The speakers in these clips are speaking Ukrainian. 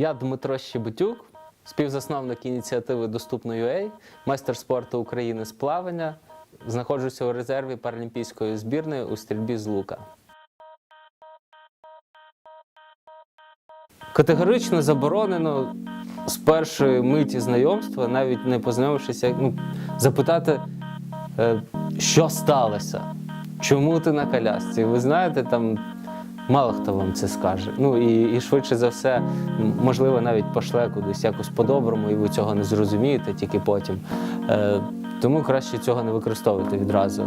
Я Дмитро Щебетюк, співзасновник ініціативи Доступно.UA, майстер спорту України з плавання. Знаходжуся у резерві паралімпійської збірної у стрільбі з лука. Категорично заборонено з першої миті знайомства, навіть не познайомившися, ну, запитати, е, що сталося, чому ти на колясці. Ви знаєте, там мало хто вам це скаже. Ну і, і швидше за все, можливо, навіть пошле кудись якось по-доброму, і ви цього не зрозумієте тільки потім. Е, тому краще цього не використовувати відразу.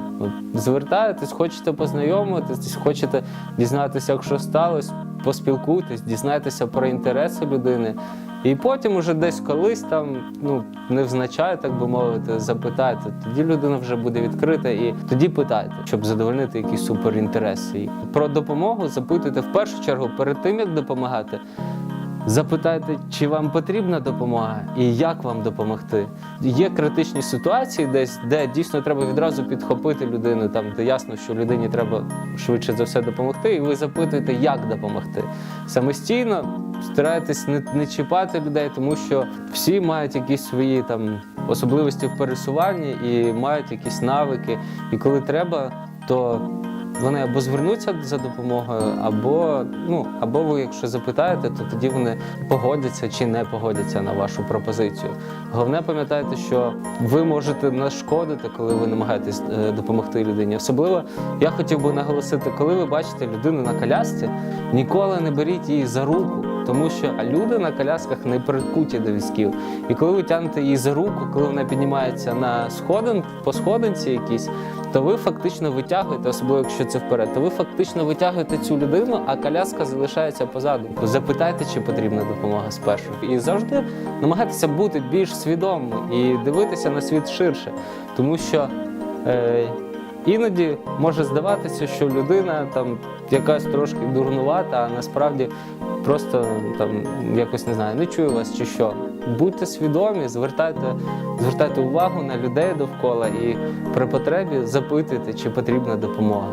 Звертаєтесь, хочете познайомитись, хочете дізнатися, як що сталося, поспілкуйтесь, дізнайтеся про інтереси людини. І потім, уже десь колись там, ну невзначай, так би мовити, запитайте. Тоді людина вже буде відкрита і тоді питайте, щоб задовольнити якісь суперінтереси. І Про допомогу запитуйте в першу чергу перед тим, як допомагати. Запитайте, чи вам потрібна допомога і як вам допомогти. Є критичні ситуації, десь де дійсно треба відразу підхопити людину, там де ясно, що людині треба швидше за все допомогти, і ви запитуєте, як допомогти. Самостійно старайтесь не, не чіпати людей, тому що всі мають якісь свої там особливості в пересуванні і мають якісь навики. І коли треба, то вони або звернуться за допомогою, або ну або ви, якщо запитаєте, то тоді вони погодяться чи не погодяться на вашу пропозицію. Головне пам'ятайте, що ви можете нашкодити, коли ви намагаєтесь е, допомогти людині. Особливо я хотів би наголосити, коли ви бачите людину на колясці, ніколи не беріть її за руку. Тому що люди на колясках не прикуті до візків. І коли ви тягнете її за руку, коли вона піднімається на сходин, по сходинці якійсь, то ви фактично витягуєте, особливо якщо це вперед, то ви фактично витягуєте цю людину, а коляска залишається позаду. Запитайте, чи потрібна допомога спершу. І завжди намагайтеся бути більш свідомим і дивитися на світ ширше, тому що. Е, Іноді може здаватися, що людина там якась трошки дурнувата, а насправді просто там якось не знаю, не чує вас чи що. Будьте свідомі, звертайте, звертайте увагу на людей довкола і при потребі запитуйте, чи потрібна допомога.